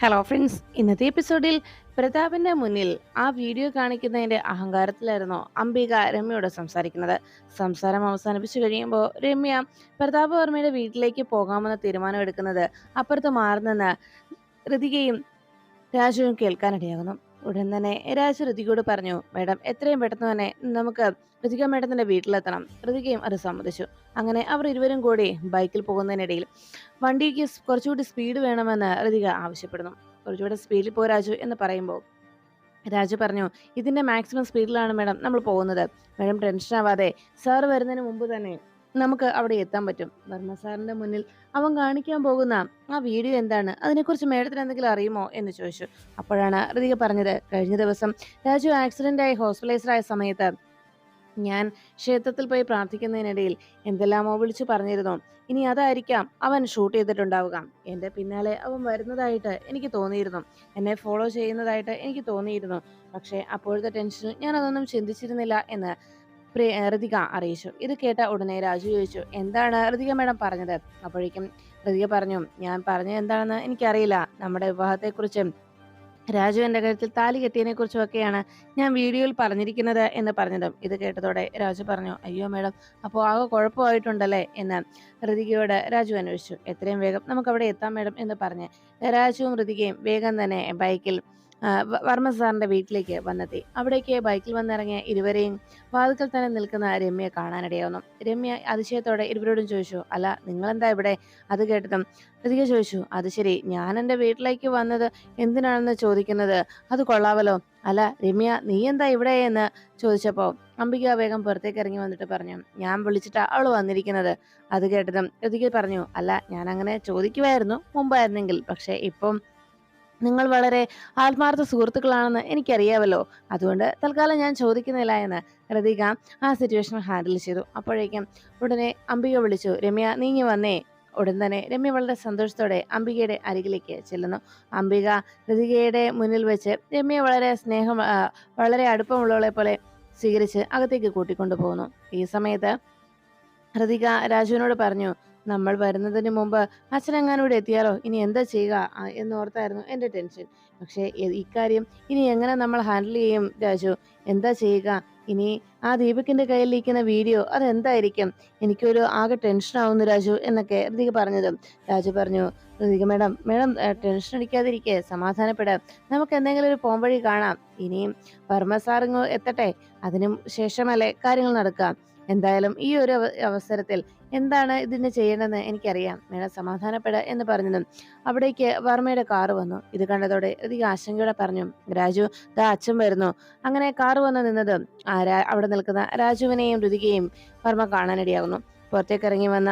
Hello friends ഇന്നത്തെ എപ്പിസോഡിൽ പ്രതാപിന്റെ മുന്നിൽ ആ വീഡിയോ കാണിക്കുന്നതിന്റെ അഹങ്കാരത്തിലായിരുന്നു അംബിക രമ്യയോട് സംസാരിക്കുന്നത്. സംസാരം അവസാനിപ്പിച്ചു കഴിയുമ്പോൾ രമ്യ പ്രതാപ് വർമ്മയുടെ വീട്ടിലേക്ക് പോകാമെന്ന തീരുമാനം എടുക്കുന്നത് അപ്പുറത്ത് മാറുന്നെന്ന് ഋതികയും രാജുവും കേൾക്കാനിടയാകുന്നു ഉടൻ തന്നെ രാജു ഋതികയോട് പറഞ്ഞു മേഡം എത്രയും പെട്ടെന്ന് തന്നെ നമുക്ക് ഋതിക മേഡത്തിന്റെ വീട്ടിലെത്തണം. ഋതികയും അത് സമ്മതിച്ചു. അങ്ങനെ അവർ ഇരുവരും കൂടി ബൈക്കിൽ പോകുന്നതിനിടയിൽ വണ്ടിക്ക് കുറച്ചുകൂടി സ്പീഡ് വേണമെന്ന് ഋതിക ആവശ്യപ്പെടുന്നു. കുറച്ചുകൂടി സ്പീഡിൽ പോ രാജു എന്ന് പറയുമ്പോൾ രാജു പറഞ്ഞു ഇതിന്റെ മാക്സിമം സ്പീഡിലാണ് മേഡം നമ്മൾ പോകുന്നത്. മേഡം ടെൻഷൻ ആവാതെ സാർ വരുന്നതിന് മുമ്പ് തന്നെ നമുക്ക് അവിടെ എത്താൻ പറ്റും. വർമ്മ സാറിന്റെ മുന്നിൽ അവൻ കാണിക്കാൻ പോകുന്ന ആ വീഡിയോ എന്താണ്? അതിനെക്കുറിച്ച് മേഡത്തിന് എന്തെങ്കിലും അറിയുമോ എന്ന് ചോദിച്ചു. അപ്പോഴാണ് ഋതിക പറഞ്ഞത് കഴിഞ്ഞ ദിവസം രാജു ആക്സിഡന്റ് ആയി ഹോസ്പിറ്റലൈസ്ഡ് ആയ സമയത്ത് ഞാൻ ക്ഷേത്രത്തിൽ പോയി പ്രാർത്ഥിക്കുന്നതിനിടയിൽ എന്തെല്ലാമോ വിളിച്ചു പറഞ്ഞിരുന്നു. ഇനി അതായിരിക്കാം അവൻ ഷൂട്ട് ചെയ്തിട്ടുണ്ടാവുക. എന്റെ പിന്നാലെ അവൻ വരുന്നതായിട്ട് എനിക്ക് തോന്നിയിരുന്നു. എന്നെ ഫോളോ ചെയ്യുന്നതായിട്ട് എനിക്ക് തോന്നിയിരുന്നു. പക്ഷേ അപ്പോഴത്തെ ടെൻഷനിൽ ഞാൻ അതൊന്നും ചിന്തിച്ചിരുന്നില്ല എന്ന് ഋതിക അറിയിച്ചു. ഇത് കേട്ട ഉടനെ രാജു ചോദിച്ചു എന്താണ് ഋതിക മേഡം പറഞ്ഞത്? അപ്പോഴേക്കും ഋതിക പറഞ്ഞു ഞാൻ പറഞ്ഞത് എന്താണെന്ന് എനിക്കറിയില്ല. നമ്മുടെ വിവാഹത്തെക്കുറിച്ച് രാജു എന്റെ കാര്യത്തിൽ താലി കെട്ടിയതിനെ കുറിച്ചുമൊക്കെയാണ് ഞാൻ വീഡിയോയിൽ പറഞ്ഞിരിക്കുന്നത് എന്ന് പറഞ്ഞതും. ഇത് കേട്ടതോടെ രാജു പറഞ്ഞു അയ്യോ മേഡം അപ്പോൾ ആകെ കുഴപ്പമായിട്ടുണ്ടല്ലേ? എന്ന് ഋതികയോട് രാജു അന്വേഷിച്ചു. എത്രയും വേഗം നമുക്ക് അവിടെ എത്താം മേഡം എന്ന് പറഞ്ഞ് രാജുവും ഋതികയും വേഗം തന്നെ ബൈക്കിൽ വർമ്മ സാറിന്റെ വീട്ടിലേക്ക് വന്നെത്തി. അവിടേക്ക് ബൈക്കിൽ വന്നിറങ്ങിയ ഇരുവരെയും വാതുക്കൽ തന്നെ നിൽക്കുന്ന രമ്യയെ കാണാനിടയാവുന്നു. രമ്യ അതിശയത്തോടെ ഇരുവരോടും ചോദിച്ചു അല്ല നിങ്ങളെന്താ ഇവിടെ? അത് കേട്ടതും ഋതിക ചോദിച്ചു അത് ശരി ഞാൻ എന്റെ വീട്ടിലേക്ക് വന്നത് എന്തിനാണെന്ന് ചോദിക്കുന്നത്? അത് കൊള്ളാവല്ലോ. അല്ല രമ്യ നീ എന്താ ഇവിടെ? എന്ന് ചോദിച്ചപ്പോൾ അംബിക വേഗം പുറത്തേക്ക് ഇറങ്ങി വന്നിട്ട് പറഞ്ഞു ഞാൻ വിളിച്ചിട്ടാ അവൾ വന്നിരിക്കുന്നത്. അത് കേട്ടതും ഋതിക പറഞ്ഞു അല്ല ഞാൻ അങ്ങനെ ചോദിക്കുമായിരുന്നു മുമ്പായിരുന്നെങ്കിൽ പക്ഷേ ഇപ്പം നിങ്ങൾ വളരെ ആത്മാർത്ഥ സുഹൃത്തുക്കളാണെന്ന് എനിക്കറിയാമല്ലോ അതുകൊണ്ട് തൽക്കാലം ഞാൻ ചോദിക്കുന്നില്ല എന്ന് രതിക ആ സിറ്റുവേഷൻ ഹാൻഡിൽ ചെയ്തു. അപ്പോഴേക്കും ഉടനെ അംബിക വിളിച്ചു രമ്യ നീങ്ങി വന്നേ. ഉടൻ തന്നെ രമ്യ വളരെ സന്തോഷത്തോടെ അംബികയുടെ അരികിലേക്ക് ചെല്ലുന്നു. അംബിക രതികയുടെ മുന്നിൽ വെച്ച് രമ്യ വളരെ സ്നേഹം വളരെ അടുപ്പമുള്ളവളെ പോലെ സ്വീകരിച്ച് അകത്തേക്ക് കൂട്ടിക്കൊണ്ടു പോകുന്നു ഈ സമയത്ത് ഹൃതിക രാജുവിനോട് പറഞ്ഞു നമ്മൾ വരുന്നതിന് മുമ്പ് അച്ഛനെങ്ങാനൂടെ എത്തിയാലോ? ഇനി എന്താ ചെയ്യുക? എന്നോർത്തായിരുന്നു എന്റെ ടെൻഷൻ. പക്ഷേ ഇക്കാര്യം ഇനി എങ്ങനെ നമ്മൾ ഹാൻഡിൽ ചെയ്യും രാജു? എന്താ ചെയ്യുക? ഇനി ആ ദീപകിന്റെ കയ്യിലിരിക്കുന്ന വീഡിയോ അതെന്തായിരിക്കും? എനിക്കൊരു ആകെ ടെൻഷൻ ആവുന്നു രാജു എന്നൊക്കെ ഋതിക പറഞ്ഞതും. രാജു പറഞ്ഞു ഋതിക മേഡം മേഡം ടെൻഷൻ അടിക്കാതിരിക്കെ സമാധാനപ്പെടാം. നമുക്ക് എന്തെങ്കിലും ഒരു പോംവഴി കാണാം. ഇനിയും വർമ്മ സാറിങ്ങോ എത്തട്ടെ? അതിനു ശേഷമല്ലേ കാര്യങ്ങൾ നടക്കാം എന്തായാലും ഈ ഒരു അവസരത്തിൽ എന്താണ് ഇതിന് ചെയ്യേണ്ടതെന്ന് എനിക്കറിയാം. മേഡം സമാധാനപ്പെട എന്ന് പറഞ്ഞതും അവിടേക്ക് വർമ്മയുടെ കാറ് വന്നു. ഇത് കണ്ടതോടെ അധികം ആശങ്കയോടെ പറഞ്ഞു രാജു ദാ അച്ഛൻ വരുന്നു. അങ്ങനെ കാറ് വന്ന് നിന്നത് അവിടെ നിൽക്കുന്ന രാജുവിനെയും രുതികയും വർമ്മ കാണാനിടയാകുന്നു. പുറത്തേക്ക് ഇറങ്ങി വന്ന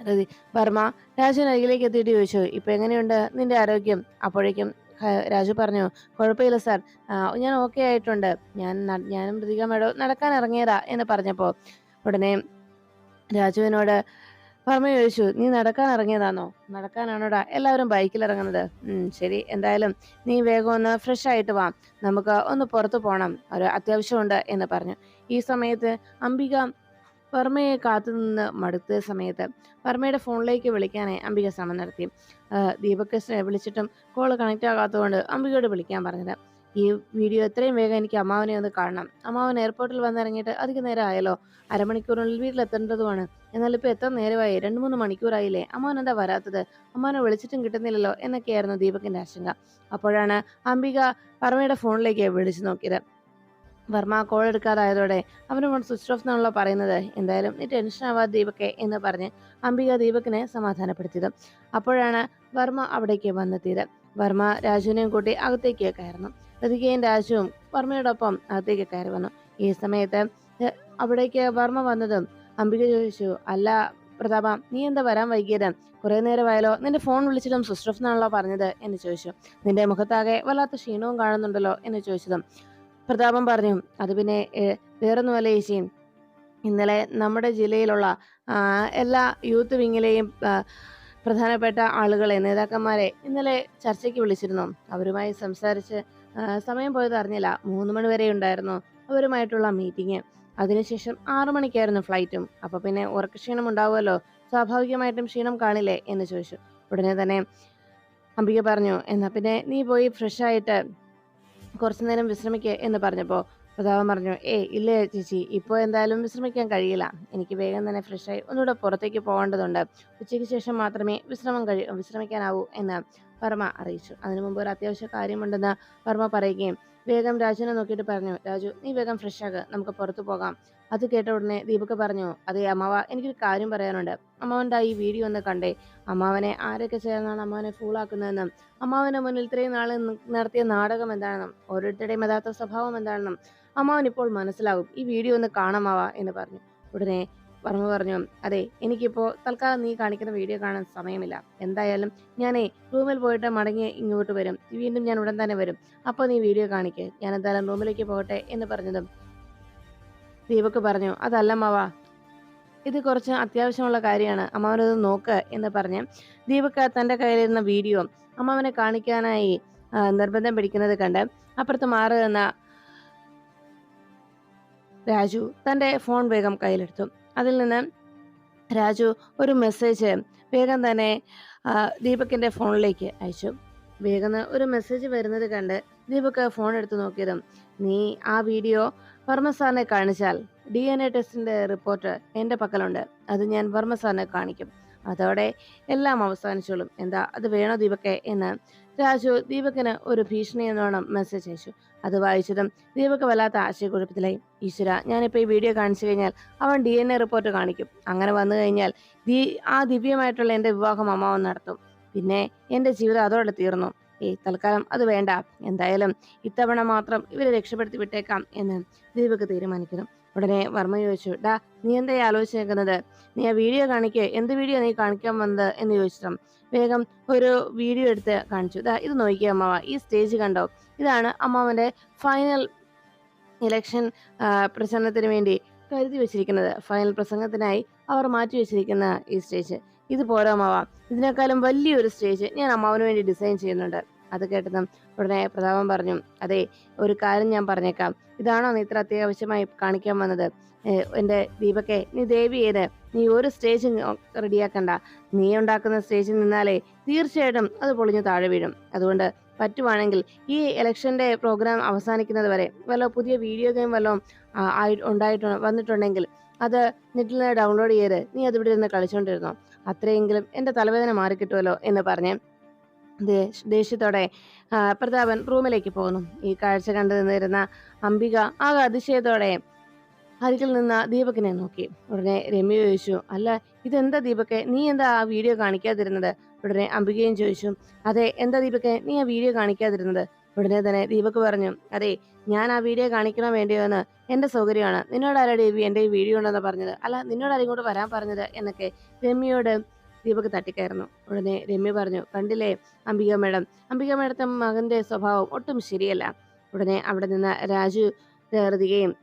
ഋതി വർമ്മ രാജുവിന് അരികിലേക്ക് എത്തിയിട്ട് ചോദിച്ചു ഇപ്പൊ എങ്ങനെയുണ്ട് നിന്റെ ആരോഗ്യം? അപ്പോഴേക്കും രാജു പറഞ്ഞു കുഴപ്പമില്ല സാർ. ഞാൻ ഓക്കെ ആയിട്ടുണ്ട്. ഞാൻ ഞാനും ഋതിക മേഡം നടക്കാൻ ഇറങ്ങിയതാ എന്ന് പറഞ്ഞപ്പോൾ ഉടനെ രാജുവിനോട് വർമ്മ ചോദിച്ചു നീ നടക്കാൻ ഇറങ്ങിയതാണോ നടക്കാനാണോടാ എല്ലാവരും ബൈക്കിൽ ഇറങ്ങുന്നത്. ശരി എന്തായാലും നീ വേഗം ഒന്ന് ഫ്രഷ് ആയിട്ട് വാ. നമുക്ക് ഒന്ന് പുറത്തു പോകണം ഒരു അത്യാവശ്യമുണ്ട് എന്ന് പറഞ്ഞു. ഈ സമയത്ത് അംബിക വർമ്മയെ കാത്തു നിന്ന് മടുത്ത സമയത്ത് വർമ്മയുടെ ഫോണിലേക്ക് വിളിക്കാനായി അംബിക ശ്രമം നടത്തി. ദീപകൃഷ്ണനെ വിളിച്ചിട്ടും കോൾ കണക്റ്റ് ആകാത്തതുകൊണ്ട് അംബികയോട് വിളിക്കാൻ പറഞ്ഞത്. ഈ വീഡിയോ എത്രയും വേഗം എനിക്ക് അമ്മാവനെ ഒന്ന് കാണണം. അമ്മാവൻ എയർപോർട്ടിൽ വന്നിറങ്ങിയിട്ട് അധികം നേരം ആയല്ലോ? അരമണിക്കൂറിനുള്ളിൽ വീട്ടിലെത്തേണ്ടതുമാണ്. എന്നാൽ ഇപ്പൊ എത്ര നേരമായി. രണ്ട് മൂന്ന് മണിക്കൂറായില്ലേ? അമ്മാവൻ എന്താ വരാത്തത്? അമ്മാവനെ വിളിച്ചിട്ടും കിട്ടുന്നില്ലല്ലോ എന്നൊക്കെയായിരുന്നു ദീപകിന്റെ ആശങ്ക. അപ്പോഴാണ് അംബിക വർമ്മയുടെ ഫോണിലേക്ക് വിളിച്ചു നോക്കിയത്. വർമ്മ കോൾ എടുക്കാതായതോടെ ഫോൺ സ്വിച്ച് ഓഫ് എന്നാണല്ലോ പറയുന്നത്. എന്തായാലും നീ ടെൻഷൻ ആവാതെ ദീപക്കെ എന്ന് പറഞ്ഞ് അംബിക ദീപകിനെ സമാധാനപ്പെടുത്തിയത്. അപ്പോഴാണ് വർമ്മ അവിടേക്ക് വന്നെത്തിയത്. വർമ്മ രാജുവിനെയും കൂട്ടി അകത്തേക്ക് കയറുന്നു. ഋതികയും രാജുവും വർമ്മയോടൊപ്പം അകത്തേക്ക് കയറി വന്നു. ഈ സമയത്ത് അവിടേക്ക് വർമ്മ വന്നതും അംബിക ചോദിച്ചു അല്ല പ്രതാപ നീ എന്താ വരാൻ വൈകിയത്? കുറെ നേരമായാലോ നിന്റെ ഫോൺ വിളിച്ചിട്ടും ഓഫ് എന്നാണല്ലോ പറഞ്ഞത് എന്ന് ചോദിച്ചു. നിന്റെ മുഖത്താകെ വല്ലാത്ത ക്ഷീണവും കാണുന്നുണ്ടല്ലോ എന്ന് ചോദിച്ചതും പ്രതാപം പറഞ്ഞു. അത് പിന്നെ വേറൊന്നുമല്ല ഏച്ചിയും ഇന്നലെ നമ്മുടെ ജില്ലയിലുള്ള എല്ലാ യൂത്ത് വിങ്ങിലെയും പ്രധാനപ്പെട്ട ആളുകളെ നേതാക്കന്മാരെ ഇന്നലെ ചർച്ചയ്ക്ക് വിളിച്ചിരുന്നു. അവരുമായി സംസാരിച്ച് സമയം പോയത് അറിഞ്ഞില്ല. മൂന്ന് മണി വരെ ഉണ്ടായിരുന്നു അവരുമായിട്ടുള്ള മീറ്റിംഗ് അതിനുശേഷം ആറു മണിക്കായിരുന്നു ഫ്ലൈറ്റും അപ്പൊ പിന്നെ ഉറക്കക്ഷീണം ഉണ്ടാവുമല്ലോ? സ്വാഭാവികമായിട്ടും ക്ഷീണം കാണില്ലേ? എന്ന് ചോദിച്ചു. ഉടനെ തന്നെ അംബിക പറഞ്ഞു എന്നാ പിന്നെ നീ പോയി ഫ്രഷ് ആയിട്ട് കുറച്ചു നേരം വിശ്രമിക്കുക എന്ന് പറഞ്ഞപ്പോൾ പ്രതാപൻ പറഞ്ഞു ഏ ഇല്ലേ ചേച്ചി ഇപ്പോൾ എന്തായാലും വിശ്രമിക്കാൻ കഴിയില്ല. എനിക്ക് വേഗം തന്നെ ഫ്രഷായി ഒന്നുകൂടെ പുറത്തേക്ക് പോകേണ്ടതുണ്ട്. ഉച്ചയ്ക്ക് ശേഷം മാത്രമേ വിശ്രമം കഴി വിശ്രമിക്കാനാവൂ എന്ന് വർമ്മ അറിയിച്ചു. അതിനു മുമ്പ് ഒരു അത്യാവശ്യ കാര്യമുണ്ടെന്ന് വർമ്മ പറയുകയും വേഗം രാജുവിനെ നോക്കിയിട്ട് പറഞ്ഞു രാജു നീ വേഗം ഫ്രഷ് ആകുക. നമുക്ക് പുറത്തു പോകാം. അത് കേട്ട ഉടനെ ദീപക് പറഞ്ഞു അതെ അമ്മാവ എനിക്കൊരു കാര്യം പറയാനുണ്ട്. അമ്മാവന്റെ ഈ വീഡിയോ ഒന്ന് കണ്ടേ? അമ്മാവനെ ആരൊക്കെ ചേർന്നാണ് അമ്മാവനെ ഫൂളാക്കുന്നതെന്നും അമ്മാവന്റെ മുന്നിൽ ഇത്രയും നാൾ നടത്തിയ നാടകം എന്താണെന്നും ഓരോരുത്തരുടെയും യഥാർത്ഥ സ്വഭാവം എന്താണെന്നും അമ്മാവൻ ഇപ്പോൾ മനസ്സിലാകും ഈ വീഡിയോ ഒന്ന് കാണാമാവാ എന്ന് പറഞ്ഞു. ഉടനെ വർമ്മ പറഞ്ഞു അതെ എനിക്കിപ്പോൾ തൽക്കാലം നീ കാണിക്കുന്ന വീഡിയോ കാണാൻ സമയമില്ല. എന്തായാലും ഞാനേ റൂമിൽ പോയിട്ട് മടങ്ങി ഇങ്ങോട്ട് വരും. വീണ്ടും ഞാൻ ഉടൻ തന്നെ വരും. അപ്പോൾ നീ വീഡിയോ കാണിക്ക്. ഞാൻ എന്തായാലും റൂമിലേക്ക് പോകട്ടെ എന്ന് പറഞ്ഞതും ദീപക് പറഞ്ഞു അതല്ല മാവാ ഇത് കുറച്ച് അത്യാവശ്യമുള്ള കാര്യമാണ്. അമ്മാവനത് നോക്ക് എന്ന് പറഞ്ഞ് ദീപക് തന്റെ കയ്യിലിരുന്ന വീഡിയോ അമ്മാവനെ കാണിക്കാനായി നിർബന്ധം പിടിക്കുന്നത് കണ്ട് അപ്പുറത്ത് മാറി നിന്ന രാജു തന്റെ ഫോൺ വേഗം കയ്യിലെടുത്തു. അതിൽ നിന്ന് രാജു ഒരു മെസ്സേജ് വേഗം തന്നെ ആ, ദീപകിന്റെ ഫോണിലേക്ക് അയച്ചു. വേഗം ഒരു മെസ്സേജ് വരുന്നത് കണ്ട് ദീപക് ഫോൺ എടുത്ത് നോക്കിയതും നീ ആ വീഡിയോ വർമ്മ സാറിനെ കാണിച്ചാൽ ഡി എൻ എ ടെസ്റ്റിന്റെ റിപ്പോർട്ട് എന്റെ പക്കലുണ്ട്. അത് ഞാൻ വർമ്മ സാറിനെ കാണിക്കും. അതോടെ എല്ലാം അവസാനിച്ചോളും. എന്താ അത് വേണോ ദീപക്കെ എന്ന് രാജു ദീപകിന് ഒരു ഭീഷണി എന്നോണം മെസ്സേജ് അയച്ചു. അത് വായിച്ചതും ദീപക് വല്ലാത്ത ആശയക്കുഴപ്പത്തിലായി. ഈശ്വര ഞാനിപ്പോൾ ഈ വീഡിയോ കാണിച്ചു കഴിഞ്ഞാൽ അവൻ ഡി എൻ എ റിപ്പോർട്ട് കാണിക്കും. അങ്ങനെ വന്നു കഴിഞ്ഞാൽ ദീ ആ ദിവ്യമായിട്ടുള്ള എന്റെ വിവാഹം അമ്മാവൻ നടത്തും. പിന്നെ എന്റെ ജീവിതം അതോടെ തീർന്നു. ഏയ് തൽക്കാലം അത് വേണ്ട. എന്തായാലും ഇത്തവണ മാത്രം ഇവരെ രക്ഷപ്പെടുത്തി വിട്ടേക്കാം എന്ന് ദീപക് തീരുമാനിക്കുന്നു. ഉടനെ വർമ്മ ചോദിച്ചു ഡാ നീ എന്താ ഈ ആലോചിച്ചേക്കുന്നത്? നീ ആ വീഡിയോ കാണിക്കുക എന്ത് വീഡിയോ നീ കാണിക്കാൻ വന്നത്? എന്ന് ചോദിച്ചിട്ടും വേഗം ഒരു വീഡിയോ എടുത്ത് കാണിച്ചു. ദാ ഇത് നോക്കിയ അമ്മാവ ഈ സ്റ്റേജ് കണ്ടോ? ഇതാണ് അമ്മാവന്റെ ഫൈനൽ ഇലക്ഷൻ പ്രസംഗത്തിന് വേണ്ടി കരുതി വെച്ചിരിക്കുന്നത്. ഫൈനൽ പ്രസംഗത്തിനായി അവർ മാറ്റി വെച്ചിരിക്കുന്ന ഈ സ്റ്റേജ് ഇത് പോരാ അമ്മാവ. ഇതിനേക്കാളും വലിയൊരു സ്റ്റേജ് ഞാൻ അമ്മാവന് വേണ്ടി ഡിസൈൻ ചെയ്യുന്നുണ്ട്. അത് കേട്ടതും ഉടനെ പ്രതാപം പറഞ്ഞു അതെ ഒരു കാര്യം ഞാൻ പറഞ്ഞേക്കാം. ഇതാണോ നീ ഇത്ര അത്യാവശ്യമായി കാണിക്കാൻ വന്നത്? എന്റെ ദീപക്കെ നീ ദേവി ചെയ്ത് നീ ഒരു സ്റ്റേജ് റെഡിയാക്കണ്ട നീ ഉണ്ടാക്കുന്ന സ്റ്റേജിൽ നിന്നാലേ തീർച്ചയായിട്ടും അത് പൊളിഞ്ഞു താഴെ വീഴും. അതുകൊണ്ട് പറ്റുവാണെങ്കിൽ ഈ ഇലക്ഷന്റെ പ്രോഗ്രാം അവസാനിക്കുന്നത് വരെ വല്ല പുതിയ വീഡിയോ ഗെയിം വല്ലതും ആയി ഉണ്ടായിട്ട് വന്നിട്ടുണ്ടെങ്കിൽ അത് നെറ്റിൽ നിന്ന് ഡൗൺലോഡ് ചെയ്ത് നീ അതിവിടെ ഇരുന്ന് കളിച്ചുകൊണ്ടിരുന്നോ അത്രയെങ്കിലും എന്റെ തലവേദന മാറിക്കിട്ടുമല്ലോ എന്ന് പറഞ്ഞ് ദേഷ്യത്തോടെ പ്രതാപൻ റൂമിലേക്ക് പോകുന്നു. ഈ കാഴ്ച കണ്ടു നിന്നിരുന്ന അംബിക ആകെ അതിശയത്തോടെ അരികിൽ നിന്ന് ദീപകിനെ നോക്കി. ഉടനെ രമ്യ ചോദിച്ചു അല്ല ഇതെന്താ ദീപക്കെ നീ എന്താ ആ വീഡിയോ കാണിക്കാതിരുന്നത്? ഉടനെ അംബികയും ചോദിച്ചു അതെ എന്താ ദീപക്കെ നീ ആ വീഡിയോ കാണിക്കാതിരുന്നത്? ഉടനെ തന്നെ ദീപക് പറഞ്ഞു അതെ ഞാൻ ആ വീഡിയോ കാണിക്കണം വേണ്ടിയോ എന്ന് എന്റെ സൗകര്യമാണ്. നിന്നോട് ആരാ ദേവി എന്റെ ഈ വീഡിയോ ഉണ്ടെന്ന് പറഞ്ഞത്? അല്ല നിന്നോട് ആരും കൂടെ വരാൻ പറഞ്ഞത്? എന്നൊക്കെ രമ്യയോട് ദീപക് തട്ടിക്കയറുന്നു. ഉടനെ രമ്യ പറഞ്ഞു കണ്ടില്ലേ അംബിക മേഡം? അംബിക മേഡത്തെ മകന്റെ സ്വഭാവം ഒട്ടും ശരിയല്ല. ഉടനെ അവിടെ നിന്ന് രാജു കയറുകയും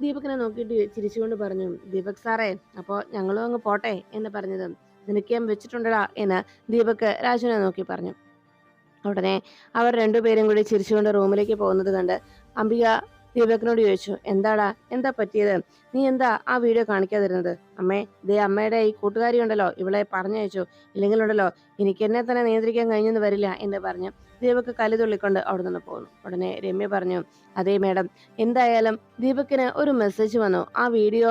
ദീപകിനെ നോക്കിയിട്ട് ചിരിച്ചുകൊണ്ട് പറഞ്ഞു ദീപക് സാറേ അപ്പോൾ ഞങ്ങളും അങ്ങ് പോട്ടെ? എന്ന് പറഞ്ഞത് നിനക്കേം വെച്ചിട്ടുണ്ടടാ എന്ന് ദീപക് രാജുവിനെ നോക്കി പറഞ്ഞു. ഉടനെ അവർ രണ്ടുപേരും കൂടി ചിരിച്ചുകൊണ്ട് റൂമിലേക്ക് പോകുന്നത് കണ്ട് അംബിക ദീപകിനോട് ചോദിച്ചു എന്താടാ? എന്താ പറ്റിയത്? നീ എന്താ ആ വീഡിയോ കാണിക്കാതിരുന്നത്? അമ്മേ ദേ അമ്മയുടെ ഈ കൂട്ടുകാരി ഉണ്ടല്ലോ ഇവളെ പറഞ്ഞയച്ചു ഇല്ലെങ്കിലുണ്ടല്ലോ എനിക്ക് എന്നെ തന്നെ നിയന്ത്രിക്കാൻ കഴിഞ്ഞെന്ന് വരില്ല എന്ന് പറഞ്ഞ്. ദീപക് കലിതുള്ളിക്കൊണ്ട് അവിടെ നിന്ന് പോകുന്നു ഉടനെ രമ്യ പറഞ്ഞു അതേ മേഡം എന്തായാലും ദീപക്കിന് ഒരു മെസ്സേജ് വന്നു. ആ വീഡിയോ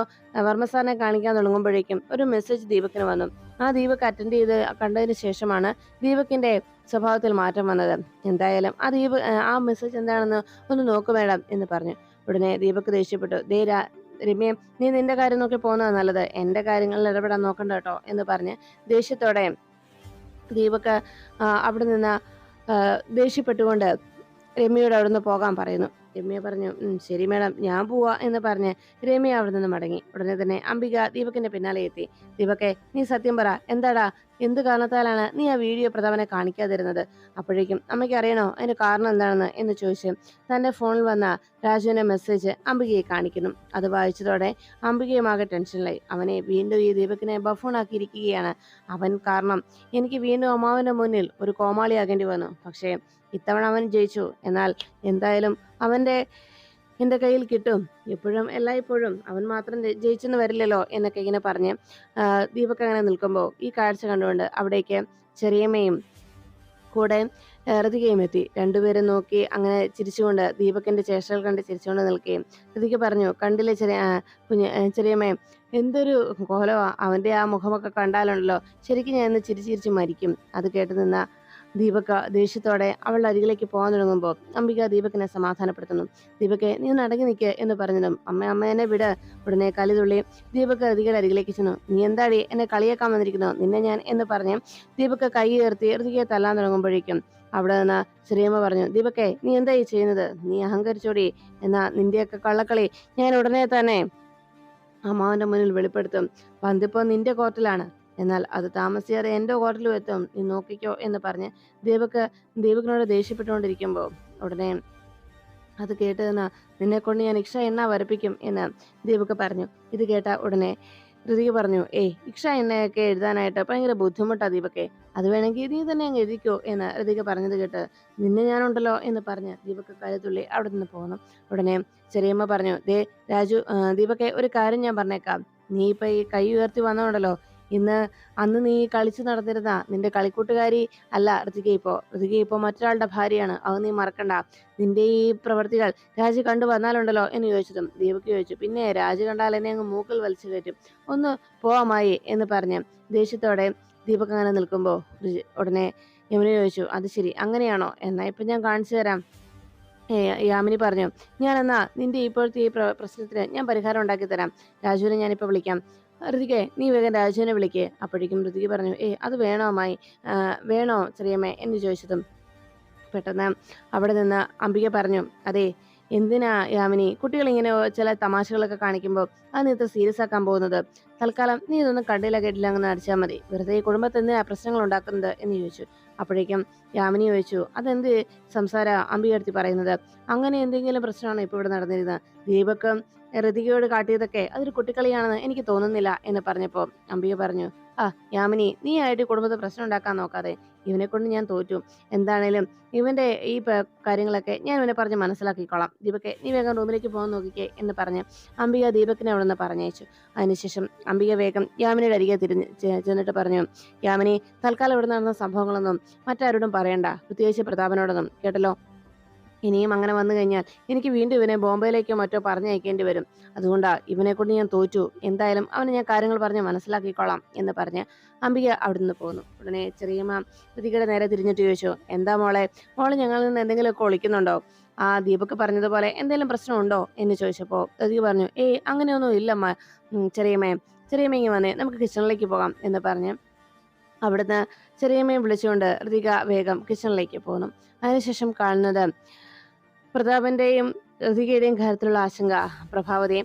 വർമ്മസാറിനെ കാണിക്കാൻ തുടങ്ങുമ്പോഴേക്കും ഒരു മെസ്സേജ് ദീപക്കിന് വന്നു. ആ ദീപക് അറ്റൻഡ് ചെയ്ത് കണ്ടതിന് ശേഷമാണ് ദീപകിന്റെ സ്വഭാവത്തിൽ മാറ്റം വന്നത്. എന്തായാലും ആ ദീപ് ആ മെസ്സേജ് എന്താണെന്ന് ഒന്ന് നോക്കു മേഡം എന്ന് പറഞ്ഞു. ഉടനെ ദീപക്ക് ദേഷ്യപ്പെട്ടു. ദേ രമ്യ നീ നിന്റെ കാര്യം നോക്കി പോകുന്നത് നല്ലത്. എന്റെ കാര്യങ്ങളിൽ ഇടപെടാൻ നോക്കണ്ട കേട്ടോ എന്ന് പറഞ്ഞ് ദേഷ്യത്തോടെ ദീപക്ക് അവിടെ നിന്ന് ദേഷ്യപ്പെട്ടുകൊണ്ട് രമ്യയോട് അവിടെ നിന്ന് പോകാൻ പറയുന്നു. രമ്യ പറഞ്ഞു ശരി മേഡം ഞാൻ പോവാ എന്ന് പറഞ്ഞ് രമ്യ അവിടെ നിന്ന് മടങ്ങി. ഉടനെ തന്നെ അംബിക ദീപകിന്റെ പിന്നാലെ എത്തി. ദീപക്കെ നീ സത്യം പറ എന്താടാ? എന്ത് കാരണത്താലാണ് നീ ആ വീഡിയോ പ്രതാപനെ കാണിക്കാതിരുന്നത്? അപ്പോഴേക്കും അമ്മയ്ക്ക് അറിയണോ അതിന്റെ കാരണം എന്താണെന്ന്? എന്ന് ചോദിച്ച് തന്റെ ഫോണിൽ വന്ന രാജുവിന്റെ മെസ്സേജ് അംബികയെ കാണിക്കുന്നു. അത് വായിച്ചതോടെ അംബികയുമാകെ ടെൻഷനിലായി അവനെ വീണ്ടും ഈ ദീപകിനെ ബഫൂണാക്കിയിരിക്കുകയാണ്. അവൻ കാരണം എനിക്ക് വീണ്ടും അമ്മാവിന്റെ മുന്നിൽ ഒരു കോമാളിയാകേണ്ടി വന്നു. പക്ഷേ ഇത്തവണ അവൻ ജയിച്ചു. എന്നാൽ എന്തായാലും അവന്റെ എന്റെ കയ്യിൽ കിട്ടും. എപ്പോഴും എല്ലായ്പ്പോഴും അവൻ മാത്രം ജയി- ജയിച്ചെന്ന് വരില്ലല്ലോ എന്നൊക്കെ ഇങ്ങനെ പറഞ്ഞ് ദീപക് അങ്ങനെ നിൽക്കുമ്പോൾ ഈ കാഴ്ച കണ്ടുകൊണ്ട് അവിടേക്ക് ചെറിയമ്മയും കൂടെ ഋതികയും എത്തി. രണ്ടുപേരും നോക്കി അങ്ങനെ ചിരിച്ചുകൊണ്ട് ദീപകിന്റെ ചേഷ്ടകൾ കണ്ട് ചിരിച്ചുകൊണ്ട് നിൽക്കുകയും ഋതിക പറഞ്ഞു കണ്ടില്ലേ ചെറിയ കുഞ്ഞ ചെറിയമ്മേ എന്തൊരു കോലമാ. അവന്റെ ആ മുഖമൊക്കെ കണ്ടാലുണ്ടല്ലോ. ശരിക്കും ഞാൻ ഇന്ന് ചിരിച്ച് ചിരിച്ച് മരിക്കും. അത് കേട്ട് നിന്ന ദീപക ദേഷ്യത്തോടെ അവളുടെ അരികിലേക്ക് പോകാൻ തുടങ്ങുമ്പോൾ അംബിക ദീപകിനെ സമാധാനപ്പെടുത്തുന്നു. ദീപകെ നീ ഒന്ന് അടങ്ങി നിൽക്കുക എന്ന് പറഞ്ഞതും അമ്മ അമ്മ എന്നെ വിട്. ഉടനെ കലിതുള്ളി ദീപക് ഋതികയുടെ അരികിലേക്ക് ചെന്നു. നീ എന്താടി? എന്നെ കളിയാക്കാൻ വന്നിരിക്കുന്നു. നിന്നെ ഞാൻ എന്ന് പറഞ്ഞ് ദീപക് കൈ ഉയർത്തി ഋതികയെ തല്ലാൻ തുടങ്ങുമ്പോഴേക്കും അവിടെ നിന്ന് ശ്രീയമ്മ പറഞ്ഞു ദീപക്കെ നീ എന്തായി ചെയ്യുന്നത്? നീ അഹങ്കരിച്ചോടി. എന്നാ നിന്റെയൊക്കെ കള്ളക്കളി ഞാൻ ഉടനെ തന്നെ അമ്മാവന്റെ മുന്നിൽ വെളിപ്പെടുത്തും. പന്തിപ്പോ നിന്റെ കോർട്ടിലാണ്. എന്നാൽ അത് താമസിയാതെ എന്റെ ഹോട്ടലിൽ എത്തും. നീ നോക്കിക്കോ എന്ന് പറഞ്ഞ് ദീപക് ദീപകിനോട് ദേഷ്യപ്പെട്ടുകൊണ്ടിരിക്കുമ്പോൾ ഉടനെ അത് കേട്ട് നിന്ന് കൊണ്ട് ഞാൻ ഇക്ഷ എണ്ണ വരപ്പിക്കും എന്ന് ദീപക് പറഞ്ഞു. ഇത് കേട്ട ഉടനെ ഋതിക പറഞ്ഞു ഏയ് ഇക്ഷ എണ്ണയൊക്കെ എഴുതാനായിട്ട് ഭയങ്കര ബുദ്ധിമുട്ടാ ദീപക്കെ. അത് വേണമെങ്കിൽ നീ തന്നെ അങ്ങ് എഴുതിക്കോ എന്ന് ഋതിക പറഞ്ഞത് കേട്ട് നിന്നെ ഞാനുണ്ടല്ലോ എന്ന് പറഞ്ഞ് ദീപക്ക് കരുതുള്ളി അവിടെ നിന്ന് പോകുന്നു ഉടനെ ചെറിയമ്മ പറഞ്ഞു ദേ രാജു ദീപക്കെ ഒരു കാര്യം ഞാൻ പറഞ്ഞേക്കാം. നീ ഇപ്പൊ ഈ കൈ ഉയർത്തി വന്നോണ്ടല്ലോ. ഇന്ന് അന്ന് നീ കളിച്ചു നടന്നിരുന്ന നിന്റെ കളിക്കൂട്ടുകാരി അല്ല ഋതിക ഇപ്പോ. ഋതിക ഇപ്പോ മറ്റൊരാളുടെ ഭാര്യയാണ്. അത് നീ മറക്കണ്ട. നിന്റെ ഈ പ്രവർത്തികൾ രാജു കണ്ടു വന്നാലുണ്ടല്ലോ എന്ന് ചോദിച്ചതും ദീപക്ക് ചോദിച്ചു. പിന്നെ രാജു കണ്ടാൽ എന്നെ അങ്ങ് മൂക്കിൽ വലിച്ചു കയറ്റും. ഒന്ന് പോവാമായി എന്ന് പറഞ്ഞ് ദേഷ്യത്തോടെ ദീപക് അങ്ങനെ നിൽക്കുമ്പോൾ ഉടനെ യമുന ചോദിച്ചു അത് ശരി. അങ്ങനെയാണോ? എന്നാ ഇപ്പൊ ഞാൻ കാണിച്ചു തരാം. യാമിനി പറഞ്ഞു ഞാൻ എന്നാ നിന്റെ ഇപ്പോഴത്തെ ഈ പ്ര- പ്രശ്നത്തിന് ഞാൻ പരിഹാരം ഉണ്ടാക്കി തരാം രാജുവിനെ ഞാനിപ്പോൾ വിളിക്കാം. ഋതികെ നീ വേഗം രാജുവിനെ വിളിക്കേ. അപ്പോഴേക്കും ഋതിക പറഞ്ഞു ഏ അത് വേണോ അമ്മായി? വേണോ ചെറിയമ്മേ? എന്ന് ചോദിച്ചതും പെട്ടെന്ന് അവിടെ നിന്ന് അംബിക പറഞ്ഞു അതെ എന്തിനാ യാമിനി കുട്ടികൾ ഇങ്ങനെ ചില തമാശകളൊക്കെ കാണിക്കുമ്പോൾ അത് നീ ഇത്ര സീരിയസ് ആക്കാൻ പോകുന്നത്? തൽക്കാലം നീ ഇതൊന്നും കണ്ടില്ല കേട്ടില്ല അങ്ങനെ അടിച്ചാൽ മതി. വെറുതെ കുടുംബത്തിൽ പ്രശ്നങ്ങൾ ഉണ്ടാക്കുന്നത്? എന്ന് ചോദിച്ചു. അപ്പോഴേക്കും യാമിനി ചോദിച്ചു അതെന്ത് സംസാര അംബിക അടുത്ത് പറയുന്നത്? അങ്ങനെ എന്തെങ്കിലും പ്രശ്നമാണ് ഇപ്പോൾ ഇവിടെ നടന്നിരുന്നത്? ദീപക് ഋതികയോട് കാട്ടിയതൊക്കെ അതൊരു കുട്ടിക്കളിയാണെന്ന് എനിക്ക് തോന്നുന്നില്ല എന്ന് പറഞ്ഞപ്പോൾ അമ്പിക പറഞ്ഞു ആ യാമിനി നീ ആയിട്ട് കുടുംബത്തിൽ പ്രശ്നം ഉണ്ടാക്കാൻ നോക്കാതെ ഇവനെ കൊണ്ട് ഞാൻ തോറ്റു. എന്താണേലും ഇവന്റെ ഈ കാര്യങ്ങളൊക്കെ ഞാൻ ഇവനെ പറഞ്ഞ് മനസ്സിലാക്കിക്കോളാം. ദീപക്കെ നീ വേഗം റൂമിലേക്ക് പോകാൻ നോക്കിക്കേ എന്ന് പറഞ്ഞ് അംബിക ദീപക്കിനെ അവിടെ നിന്ന് പറഞ്ഞയച്ചു. അതിനുശേഷം അംബിക വേഗം യാമിനിയുടെ അരികെ തിരിഞ്ഞ് ചെന്നിട്ട് പറഞ്ഞു യാമിനി തൽക്കാലം ഇവിടെ നടന്ന സംഭവങ്ങളൊന്നും മറ്റാരോടും പറയണ്ട. പ്രത്യേകിച്ച് പ്രതാപനോടൊന്നും. കേട്ടല്ലോ? ഇനിയും അങ്ങനെ വന്നു കഴിഞ്ഞാൽ എനിക്ക് വീണ്ടും ഇവനെ ബോംബെയിലേക്കോ മറ്റോ പറഞ്ഞയക്കേണ്ടി വരും. അതുകൊണ്ടാ ഇവനെ കൊണ്ട് ഞാൻ തോറ്റു. എന്തായാലും അവനെ ഞാൻ കാര്യങ്ങൾ പറഞ്ഞ് മനസ്സിലാക്കിക്കോളാം എന്ന് പറഞ്ഞ് അംബിക അവിടെ നിന്ന് പോകുന്നു ഉടനെ ചെറിയമ്മ ഋതികയുടെ നേരെ തിരിഞ്ഞിട്ട് ചോദിച്ചു എന്താ മോളെ? മോൾ ഞങ്ങളിൽ നിന്ന് എന്തെങ്കിലുമൊക്കെ ഒളിക്കുന്നുണ്ടോ? ആ ദീപക് പറഞ്ഞതുപോലെ എന്തെങ്കിലും പ്രശ്നമുണ്ടോ? എന്ന് ചോദിച്ചപ്പോൾ ഋതിക പറഞ്ഞു ഏയ് അങ്ങനെയൊന്നും ഇല്ലമ്മ ചെറിയമ്മേ ചെറിയമ്മ ഇങ്ങനെ വന്നേ നമുക്ക് കിച്ചണിലേക്ക് പോകാം എന്ന് പറഞ്ഞ് അവിടുന്ന് ചെറിയമ്മയെ വിളിച്ചുകൊണ്ട് ഋതിക വേഗം കിച്ചണിലേക്ക് പോകുന്നു അതിനുശേഷം കാണുന്നത് പ്രതാപന്റെയും ഋതികയുടെയും കാര്യത്തിലുള്ള ആശങ്ക പ്രഭാവതി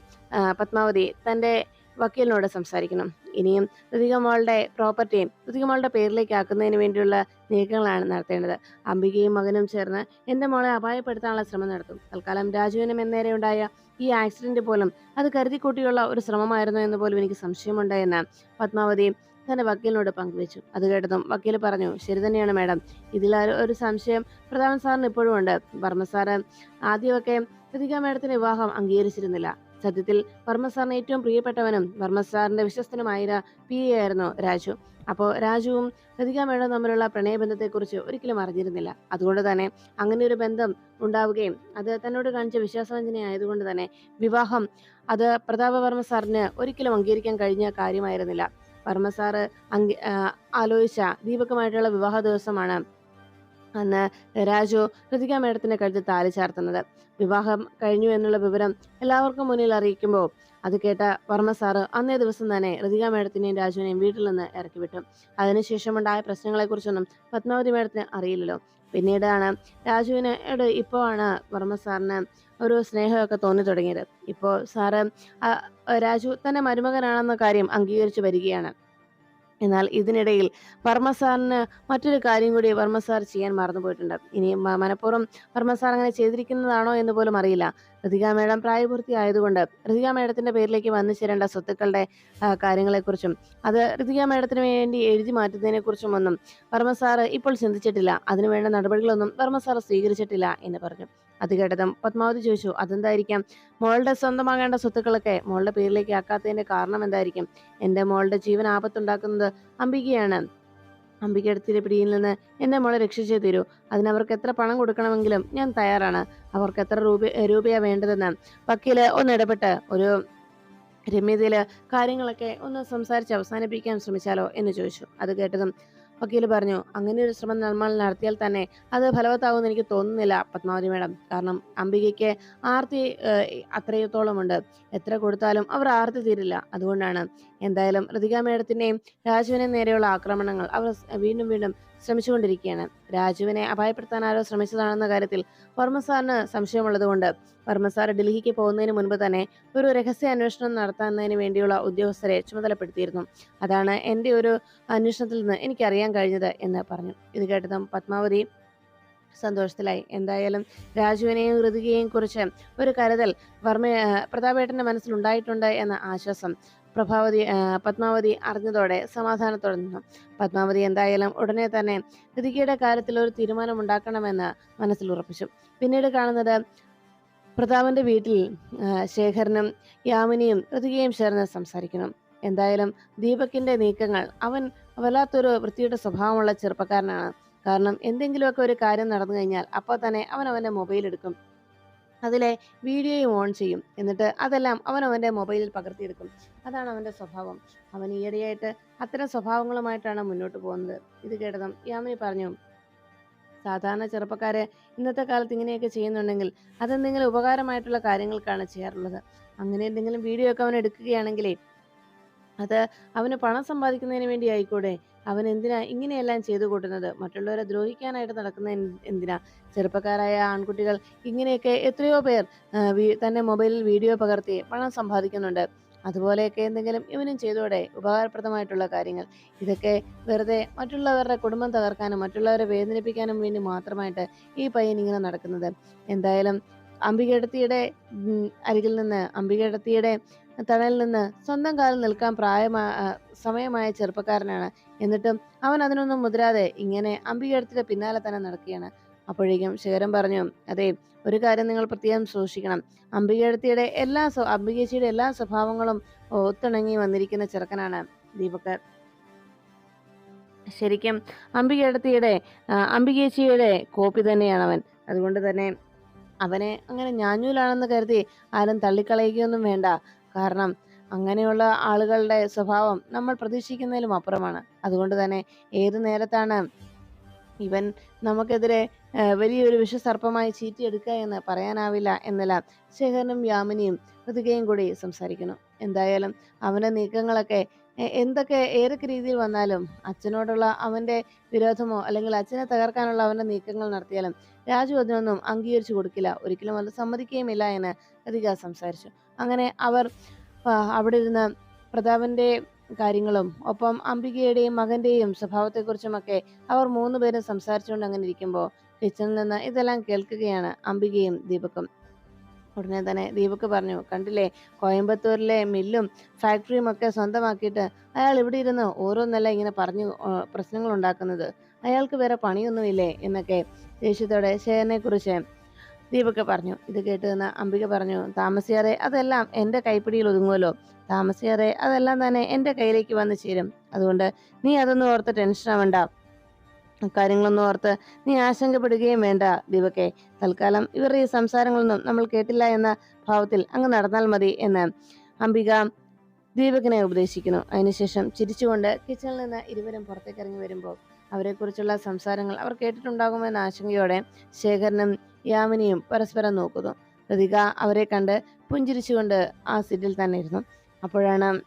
പത്മാവതി തന്റെ വക്കീലിനോട് സംസാരിക്കണം ഇനിയും ഋതിക മോളുടെ പ്രോപ്പർട്ടിയും ഋതിക മോളുടെ പേരിലേക്ക് ആക്കുന്നതിന് വേണ്ടിയുള്ള നീക്കങ്ങളാണ് നടത്തേണ്ടത്. അംബികയും മകനും ചേർന്ന് എന്റെ മോളെ അപായപ്പെടുത്താനുള്ള ശ്രമം നടത്തും. തൽക്കാലം രാജുവിനും എന്നേരെ ഉണ്ടായ ഈ ആക്സിഡന്റ് പോലും അത് കരുതിക്കൂട്ടിയുള്ള ഒരു ശ്രമമായിരുന്നു എന്ന് പോലും എനിക്ക് സംശയമുണ്ട് എന്ന് പത്മാവതി തന്റെ വക്കീലിനോട് പങ്കുവച്ചു. അത് കേട്ടതും വക്കീൽ പറഞ്ഞു ശരി തന്നെയാണ് മാഡം. ഇതിൽ ഒരു- സംശയം പ്രധാന സാറിന് ഇപ്പോഴും ഉണ്ട്. വർമ്മ സാറ് ആദ്യമൊക്കെ കൃതിക മാഡത്തിന്റെ വിവാഹം അംഗീകരിച്ചിരുന്നില്ല. സത്യത്തിൽ വർമ്മ സാറിന് ഏറ്റവും പ്രിയപ്പെട്ടവനും വർമ്മ സാറിന്റെ വിശ്വസ്തനുമായ പി എ ആയിരുന്നു രാജു. അപ്പോൾ രാജുവും കൃതിക മേഡം തമ്മിലുള്ള പ്രണയബന്ധത്തെക്കുറിച്ച് ഒരിക്കലും അറിഞ്ഞിരുന്നില്ല. അതുകൊണ്ട് തന്നെ അങ്ങനെ ഒരു ബന്ധം ഉണ്ടാവുകയും അത് തന്നോട് കാണിച്ച വിശ്വാസവഞ്ചനയായതുകൊണ്ട് തന്നെ വിവാഹം അത് പ്രതാപ വർമ്മ സാറിന് ഒരിക്കലും അംഗീകരിക്കാൻ കഴിഞ്ഞ കാര്യമായിരുന്നില്ല. വർമ്മ സാറ് അംഗീ ആലോചിച്ച ദീപകമായിട്ടുള്ള വിവാഹ ദിവസമാണ് അന്ന് രാജു കൃതിക മേഡത്തിന്റെ കഴുത്തിൽ താലി ചേർത്തുന്നത്. വിവാഹം കഴിഞ്ഞു എന്നുള്ള വിവരം എല്ലാവർക്കും മുന്നിൽ അറിയിക്കുമ്പോൾ അത് കേട്ട വർമ്മ സാറ് അന്നേ ദിവസം തന്നെ ഋതിക മേഡത്തിനെയും രാജുവിനെയും വീട്ടിൽ നിന്ന് ഇറക്കി വിട്ടു അതിനുശേഷമുണ്ടായ പ്രശ്നങ്ങളെക്കുറിച്ചൊന്നും പത്മാവതി മേഡത്തിന് അറിയില്ലല്ലോ. പിന്നീടാണ് രാജുവിനോട് ഇപ്പോഴാണ് ആണ് വർമ്മ സാറിന് ഒരു സ്നേഹമൊക്കെ തോന്നി തുടങ്ങിയത്. ഇപ്പോൾ സാറ് രാജു തന്റെ മരുമകനാണെന്ന കാര്യം അംഗീകരിച്ചു വരികയാണ്. എന്നാൽ ഇതിനിടയിൽ വർമ്മ സാറിന് മറ്റൊരു കാര്യം കൂടി വർമ്മ സാർ ചെയ്യാൻ മറന്നുപോയിട്ടുണ്ട്. ഇനി മനഃപൂർവം വർമ്മ സാർ അങ്ങനെ ചെയ്തിരിക്കുന്നതാണോ എന്ന് പോലും അറിയില്ല. ഋതിക മേഡം പ്രായപൂർത്തിയായതുകൊണ്ട് ഋതിക മേഡത്തിന്റെ പേരിലേക്ക് വന്നു ചേരേണ്ട സ്വത്തുക്കളുടെ കാര്യങ്ങളെ കാര്യങ്ങളെക്കുറിച്ചും അത് ഋതിക മേഡത്തിന് വേണ്ടി എഴുതി മാറ്റുന്നതിനെ കുറിച്ചും ഒന്നും വർമ്മ സാറ് ഇപ്പോൾ ചിന്തിച്ചിട്ടില്ല. അതിനുവേണ്ട നടപടികളൊന്നും വർമ്മ സാർ സ്വീകരിച്ചിട്ടില്ല എന്ന് പറഞ്ഞു. അത് കേട്ടതും പത്മാവതി ചോദിച്ചു അതെന്തായിരിക്കാം? മോളുടെ സ്വന്തമാകേണ്ട സ്വത്തുക്കളൊക്കെ മോളുടെ പേരിലേക്ക് ആക്കാത്തതിന്റെ കാരണം എന്തായിരിക്കും? എന്റെ മോളുടെ ജീവൻ ആപത്തുണ്ടാക്കുന്നത് അംബികയാണ്. അംബികയുടെ പിടിയിൽ നിന്ന് എന്നെ മോളെ രക്ഷിച്ചേ തീരൂ. അതിനവർക്ക് എത്ര പണം കൊടുക്കണമെങ്കിലും ഞാൻ തയ്യാറാണ്. അവർക്ക് എത്ര രൂപ രൂപയാ വേണ്ടതെന്ന്. വക്കീൽ ഒന്ന് ഇടപെട്ട് ഒരു രമ്യതയിൽ കാര്യങ്ങളൊക്കെ ഒന്ന് സംസാരിച്ച് അവസാനിപ്പിക്കാൻ ശ്രമിച്ചാലോ എന്ന് ചോദിച്ചു. അത് കേട്ടതും വക്കീൽ പറഞ്ഞു അങ്ങനെ ഒരു ശ്രമം നമ്മൾ നടത്തിയാൽ തന്നെ അത് ഫലവത്താകുമെന്ന് എനിക്ക് തോന്നുന്നില്ല പത്മാവതി മേഡം. കാരണം അംബികയ്ക്ക് ആർത്തി അത്രയത്തോളം ഉണ്ട്. എത്ര കൊടുത്താലും അവർ ആർത്തി തീരില്ല. അതുകൊണ്ടാണ് എന്തായാലും ഋതിക മേഡത്തിന്റെയും രാജുവിനെ നേരെയുള്ള ആക്രമണങ്ങൾ അവർ വീണ്ടും വീണ്ടും ശ്രമിച്ചുകൊണ്ടിരിക്കുകയാണ്. രാജുവിനെ അപായപ്പെടുത്താൻ ആരോ ശ്രമിച്ചതാണെന്ന കാര്യത്തിൽ വർമ്മ സാറിന് സംശയമുള്ളതുകൊണ്ട് വർമ്മ സാർ ഡൽഹിക്ക് പോകുന്നതിന് മുൻപ് തന്നെ ഒരു രഹസ്യ അന്വേഷണം നടത്തുന്നതിന് വേണ്ടിയുള്ള ഉദ്യോഗസ്ഥരെ ചുമതലപ്പെടുത്തിയിരുന്നു. അതാണ് എന്റെ ഒരു അന്വേഷണത്തിൽ നിന്ന് എനിക്കറിയാൻ കഴിഞ്ഞത് എന്ന് പറഞ്ഞു. ഇത് കേട്ടതും പത്മാവതി സന്തോഷത്തിലായി. എന്തായാലും രാജുവിനെയും ഋതികയെയും കുറിച്ച് ഒരു കരുതൽ വർമ്മ പ്രതാപേട്ടന്റെ മനസ്സിലുണ്ടായിട്ടുണ്ട് എന്ന ആശ്വാസം പ്രഭാവതി പത്മാവതി അറിഞ്ഞതോടെ സമാധാനത്തോടെ നിന്നു. പത്മാവതി എന്തായാലും ഉടനെ തന്നെ ഋതികയുടെ കാര്യത്തിൽ ഒരു തീരുമാനമുണ്ടാക്കണമെന്ന് മനസ്സിൽ ഉറപ്പിച്ചു. പിന്നീട് കാണുന്നത് പ്രതാപന്റെ വീട്ടിൽ ശേഖരനും യാമിനിയും ഋതികയും ചേർന്ന് സംസാരിക്കണം. എന്തായാലും ദീപകിന്റെ നീക്കങ്ങൾ അവൻ വല്ലാത്തൊരു വൃത്തിയുടെ സ്വഭാവമുള്ള ചെറുപ്പക്കാരനാണ്. കാരണം എന്തെങ്കിലുമൊക്കെ ഒരു കാര്യം നടന്നു കഴിഞ്ഞാൽ അപ്പോൾ തന്നെ അവൻ അവന്റെ മൊബൈൽ എടുക്കും. അതിലെ വീഡിയോയും ഓൺ ചെയ്യും. എന്നിട്ട് അതെല്ലാം അവൻ അവന്റെ മൊബൈലിൽ പകർത്തിയെടുക്കും. അതാണ് അവന്റെ സ്വഭാവം. അവൻ ഈയിടെയായിട്ട് അത്തരം സ്വഭാവങ്ങളുമായിട്ടാണ് മുന്നോട്ട് പോകുന്നത്. ഇത് കേട്ടതും യാമിനി പറഞ്ഞു സാധാരണ ചെറുപ്പക്കാര് ഇന്നത്തെ കാലത്ത് ഇങ്ങനെയൊക്കെ ചെയ്യുന്നുണ്ടെങ്കിൽ അതെന്തെങ്കിലും ഉപകാരമായിട്ടുള്ള കാര്യങ്ങൾക്കാണ് ചെയ്യാറുള്ളത്. അങ്ങനെ എന്തെങ്കിലും വീഡിയോ ഒക്കെ അവൻ എടുക്കുകയാണെങ്കിലേ അത് അവന് പണം സമ്പാദിക്കുന്നതിന് വേണ്ടി ആയിക്കൂടെ? അവൻ എന്തിനാ ഇങ്ങനെയെല്ലാം ചെയ്തു കൂട്ടുന്നത്? മറ്റുള്ളവരെ ദ്രോഹിക്കാനായിട്ട് നടക്കുന്ന എന്തിനാ? ചെറുപ്പക്കാരായ ആൺകുട്ടികൾ ഇങ്ങനെയൊക്കെ എത്രയോ പേർ തന്നെ മൊബൈലിൽ വീഡിയോ പകർത്തി പണം സമ്പാദിക്കുന്നുണ്ട്. അതുപോലെയൊക്കെ എന്തെങ്കിലും ഇവനും ചെയ്തോടെ? ഉപകാരപ്രദമായിട്ടുള്ള കാര്യങ്ങൾ. ഇതൊക്കെ വെറുതെ മറ്റുള്ളവരുടെ കുടുംബം തകർക്കാനും മറ്റുള്ളവരെ വേദനിപ്പിക്കാനും വേണ്ടി മാത്രമായിട്ട് ഈ പയ്യൻ ഇങ്ങനെ നടക്കുന്നത്. എന്തായാലും അംബികേടത്തിയുടെ അരികിൽ നിന്ന് അംബികേടത്തിയുടെ തണലിൽ നിന്ന് സ്വന്തം കാലിൽ നിൽക്കാൻ പ്രായമായ സമയമായ ചെറുപ്പക്കാരനാണ്. എന്നിട്ടും അവൻ അതിനൊന്നും മുതിരാതെ ഇങ്ങനെ അംബികേടത്തിയുടെ പിന്നാലെ തന്നെ നടക്കുകയാണ്. അപ്പോഴേക്കും ശേഖരൻ പറഞ്ഞു അതെ ഒരു കാര്യം നിങ്ങൾ പ്രത്യേകം സൂക്ഷിക്കണം. അംബികേടത്തിയുടെ എല്ലാ അംബികേച്ചിയുടെ എല്ലാ സ്വഭാവങ്ങളും ഒത്തിണങ്ങി വന്നിരിക്കുന്ന ചെറുക്കനാണ് ദീപക്. ശരിക്കും അംബികേടത്തിയുടെ അംബികേശിയുടെ കോപ്പി തന്നെയാണ് അവൻ. അതുകൊണ്ട് തന്നെ അവനെ അങ്ങനെ ഞാഞ്ഞൂലാണെന്ന് കരുതി ആരും തള്ളിക്കളയുകയൊന്നും വേണ്ട. കാരണം അങ്ങനെയുള്ള ആളുകളുടെ സ്വഭാവം നമ്മൾ പ്രതീക്ഷിക്കുന്നതിലും അപ്പുറമാണ്. അതുകൊണ്ട് തന്നെ ഏത് നേരത്താണ് ഇവൻ നമുക്കെതിരെ വലിയൊരു വിഷസർപ്പമായി ചീറ്റിയെടുക്കുക എന്ന് പറയാനാവില്ല എന്നെല്ലാം ശേഖരനും യാമിനിയും കൃതികയും കൂടി സംസാരിക്കുന്നു. എന്തായാലും അവന്റെ നീക്കങ്ങളൊക്കെ എന്തൊക്കെ ഏതൊക്കെ രീതിയിൽ വന്നാലും അച്ഛനോടുള്ള അവന്റെ വിരോധമോ അല്ലെങ്കിൽ അച്ഛനെ തകർക്കാനുള്ള അവന്റെ നീക്കങ്ങൾ നടത്തിയാലും രാജു അതിനൊന്നും അംഗീകരിച്ചു കൊടുക്കില്ല. ഒരിക്കലും അത് സമ്മതിക്കുകയുമില്ല എന്ന് കൃതിക സംസാരിച്ചു. അങ്ങനെ അവർ അവിടെ ഇരുന്ന് പ്രതാപന്റെ കാര്യങ്ങളും ഒപ്പം അംബികയുടെയും മകന്റെയും സ്വഭാവത്തെക്കുറിച്ചുമൊക്കെ അവർ മൂന്നുപേരും സംസാരിച്ചുകൊണ്ട് അങ്ങനെ ഇരിക്കുമ്പോൾ കിച്ചണിൽ നിന്ന് ഇതെല്ലാം കേൾക്കുകയാണ് അംബികയും ദീപക്കും. ഉടനെ തന്നെ ദീപക് പറഞ്ഞു കണ്ടില്ലേ കോയമ്പത്തൂരിലെ മില്ലും ഫാക്ടറിയും ഒക്കെ സ്വന്തമാക്കിയിട്ട് അയാൾ ഇവിടെ ഇരുന്ന് ഓരോന്നല്ല ഇങ്ങനെ പറഞ്ഞു പ്രശ്നങ്ങൾ ഉണ്ടാക്കുന്നത് അയാൾക്ക് വേറെ പണിയൊന്നുമില്ലേ? എന്നൊക്കെ ദേഷ്യത്തോടെ ശേഖരനെ കുറിച്ച് ദീപക് പറഞ്ഞു. ഇത് കേട്ട് അംബിക പറഞ്ഞു താമസിയാറെ അതെല്ലാം എന്റെ കൈപ്പിടിയിൽ ഒതുങ്ങുമല്ലോ താമസിയാറെ അതെല്ലാം തന്നെ എന്റെ കയ്യിലേക്ക് വന്നു ചേരും. അതുകൊണ്ട് നീ അതൊന്നും ഓർത്ത് ടെൻഷൻ ആവണ്ട. കാര്യങ്ങളൊന്നും ഓർത്ത് നീ ആശങ്കപ്പെടുകയും വേണ്ട ദീപക്കെ. തൽക്കാലം ഇവരുടെ ഈ സംസാരങ്ങളൊന്നും നമ്മൾ കേട്ടില്ല എന്ന ഭാവത്തിൽ അങ്ങ് നടന്നാൽ മതി എന്ന് അംബിക ദീപകിനെ ഉപദേശിക്കുന്നു. അതിനുശേഷം ചിരിച്ചുകൊണ്ട് കിച്ചണിൽ നിന്ന് ഇരുവരും പുറത്തേക്ക് ഇറങ്ങി വരുമ്പോൾ അവരെക്കുറിച്ചുള്ള സംസാരങ്ങൾ അവർ കേട്ടിട്ടുണ്ടാകുമെന്ന ആശങ്കയോടെ ശേഖരനും യാമിനിയും പരസ്പരം നോക്കുന്നു. കൃതിക അവരെ കണ്ട് പുഞ്ചിരിച്ചുകൊണ്ട് ആ സീറ്റിൽ തന്നെ ഇരുന്നു. അപ്പോഴാണ്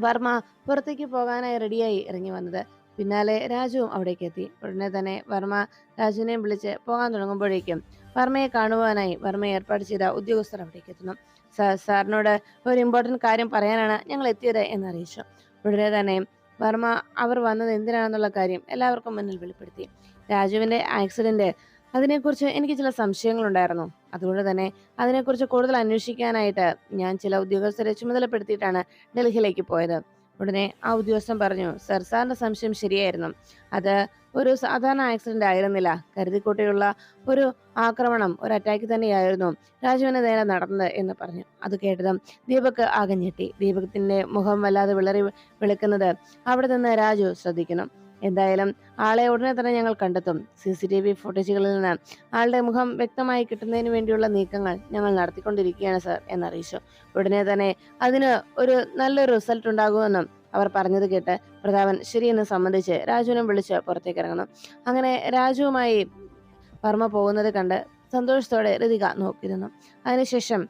വർമ്മ പുറത്തേക്ക് പോകാനായി റെഡിയായി ഇറങ്ങി വന്നത്. പിന്നാലെ രാജുവും അവിടേക്ക് എത്തി. ഉടനെ തന്നെ വർമ്മ രാജുവിനെയും വിളിച്ച് പോകാൻ തുടങ്ങുമ്പോഴേക്കും വർമ്മയെ കാണുവാനായി വർമ്മ ഏർപ്പാട് ചെയ്ത ഉദ്യോഗസ്ഥർ അവിടേക്ക് എത്തുന്നു. സാർ സാറിനോട് ഒരു ഇമ്പോർട്ടന്റ് കാര്യം പറയാനാണ് ഞങ്ങൾ എത്തിയത് എന്നറിയിച്ചു. ഉടനെ തന്നെ വർമ്മ അവർ വന്നത് എന്തിനാണെന്നുള്ള കാര്യം എല്ലാവർക്കും മുന്നിൽ വെളിപ്പെടുത്തി. രാജുവിന്റെ ആക്സിഡന്റ് അതിനെക്കുറിച്ച് എനിക്ക് ചില സംശയങ്ങളുണ്ടായിരുന്നു. അതുകൊണ്ട് തന്നെ അതിനെക്കുറിച്ച് കൂടുതൽ അന്വേഷിക്കാനായിട്ട് ഞാൻ ചില ഉദ്യോഗസ്ഥരെ ചുമതലപ്പെടുത്തിയിട്ടാണ് ഡൽഹിയിലേക്ക് പോയത്. ഉടനെ ആ ഉദ്യോഗസ്ഥൻ പറഞ്ഞു സർ സാറിന്റെ സംശയം ശരിയായിരുന്നു. അത് ഒരു സാധാരണ ആക്സിഡന്റ് ആയിരുന്നില്ല. കരുതിക്കൂട്ടിയുള്ള ഒരു ആക്രമണം ഒരു അറ്റാക്ക് തന്നെയായിരുന്നു രാജുവിന് നേരെ നടന്നത് എന്ന് പറഞ്ഞു. അത് കേട്ടതും ദീപക് ആകെ ഞെട്ടി. ദീപകത്തിന്റെ മുഖം വല്ലാതെ വിളറി വിളിക്കുന്നത് അവിടെ നിന്ന് രാജു ശ്രദ്ധിക്കുന്നു എന്തായാലും ആളെ ഉടനെ തന്നെ ഞങ്ങൾ കണ്ടെത്തും. സി സി ടി വി ഫുട്ടേജുകളിൽ നിന്ന് ആളുടെ മുഖം വ്യക്തമായി കിട്ടുന്നതിന് വേണ്ടിയുള്ള നീക്കങ്ങൾ ഞങ്ങൾ നടത്തിക്കൊണ്ടിരിക്കുകയാണ് സർ എന്നറിയിച്ചു. ഉടനെ തന്നെ അതിന് ഒരു നല്ലൊരു റിസൾട്ട് ഉണ്ടാകുമെന്നും അവർ പറഞ്ഞത് കേട്ട് പ്രതാപൻ ശരിയെന്ന് സംബന്ധിച്ച് രാജുവിനും വിളിച്ച് പുറത്തേക്ക് ഇറങ്ങുന്നു അങ്ങനെ രാജുവുമായി വർമ്മ പോകുന്നത് കണ്ട് സന്തോഷത്തോടെ ഋതിക നോക്കിയിരുന്നു. അതിനുശേഷം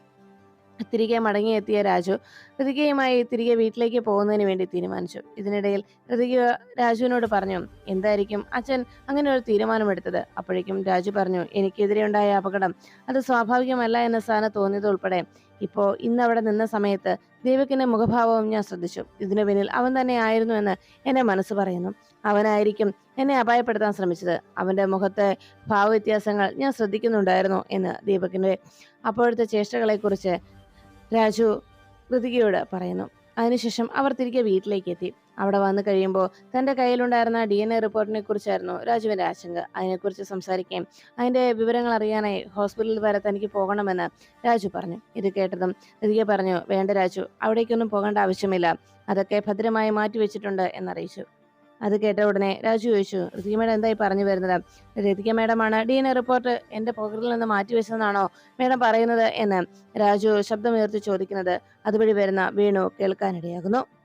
തിരികെ മടങ്ങിയെത്തിയ രാജു ഋതികയുമായി തിരികെ വീട്ടിലേക്ക് പോകുന്നതിന് വേണ്ടി തീരുമാനിച്ചു. ഇതിനിടയിൽ ഋതിക രാജുവിനോട് പറഞ്ഞു എന്തായിരിക്കും അച്ഛൻ അങ്ങനെ ഒരു തീരുമാനമെടുത്തത്? അപ്പോഴേക്കും രാജു പറഞ്ഞു എനിക്കെതിരെ ഉണ്ടായ അപകടം. അത് സ്വാഭാവികമല്ല എന്ന സാധനം തോന്നിയത് ഉൾപ്പെടെ. ഇപ്പോ ഇന്ന് അവിടെ നിന്ന സമയത്ത് ദീപകിന്റെ മുഖഭാവവും ഞാൻ ശ്രദ്ധിച്ചു. ഇതിനു പിന്നിൽ അവൻ തന്നെ ആയിരുന്നു എന്ന് എന്റെ മനസ്സ് പറയുന്നു. അവനായിരിക്കും എന്നെ അപായപ്പെടുത്താൻ ശ്രമിച്ചത്. അവന്റെ മുഖത്തെ ഭാവവ്യത്യാസങ്ങൾ ഞാൻ ശ്രദ്ധിക്കുന്നുണ്ടായിരുന്നു എന്ന് ദീപകിന്റെ അപ്പോഴത്തെ ചേഷ്ടകളെക്കുറിച്ച് രാജു ഋതികയോട് പറയുന്നു. അതിനുശേഷം അവർ തിരികെ വീട്ടിലേക്ക് എത്തി അവിടെ വന്നു കഴിയുമ്പോൾ തന്റെ കയ്യിലുണ്ടായിരുന്ന ഡി എൻ എ റിപ്പോർട്ടിനെ കുറിച്ചായിരുന്നു രാജുവിന്റെ ആശങ്ക. അതിനെക്കുറിച്ച് സംസാരിക്കുകയും അതിന്റെ വിവരങ്ങൾ അറിയാനായി ഹോസ്പിറ്റലിൽ വരെ തനിക്ക് പോകണമെന്ന് രാജു പറഞ്ഞു. ഇത് കേട്ടതും ഋതിക പറഞ്ഞു വേണ്ട രാജു അവിടേക്കൊന്നും പോകേണ്ട ആവശ്യമില്ല. അതൊക്കെ ഭദ്രമായി മാറ്റിവെച്ചിട്ടുണ്ട് എന്നറിയിച്ചു. അത് കേട്ട ഉടനെ രാജു ചോദിച്ചു ഋതിക മേഡം എന്തായി പറഞ്ഞു വരുന്നത്? ഋതിക മേഡമാണ് ഡി എൻ എ റിപ്പോർട്ട് എന്റെ പോക്കറ്റിൽ നിന്ന് മാറ്റി മാറ്റിവെച്ചതെന്നാണോ മേഡം പറയുന്നത്? എന്ന് രാജു ശബ്ദമുയർത്തി ചോദിക്കുന്നത്. അതുവഴി വരുന്ന വേണു കേൾക്കാനിടയാകുന്നു.